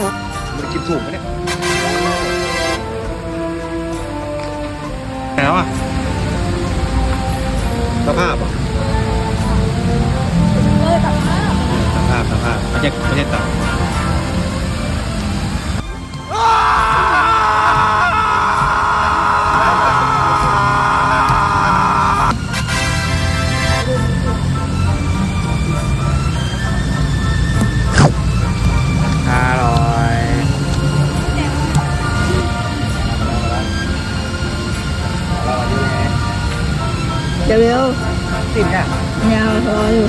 ถูกไหมเนี่ยแล้วอะสภาพอะเออแบบว่าสภาพสภาพไม่ใช่ไม่ใช่เต่าอ เดี๋ยวเร็วติดเนี่ยยาวรออยู่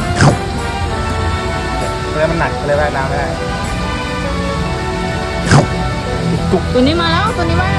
เลยมันหนักเลยว่ายน้ำไม่ได้ จุกตัวนี้มาแล้วตัวนี้มา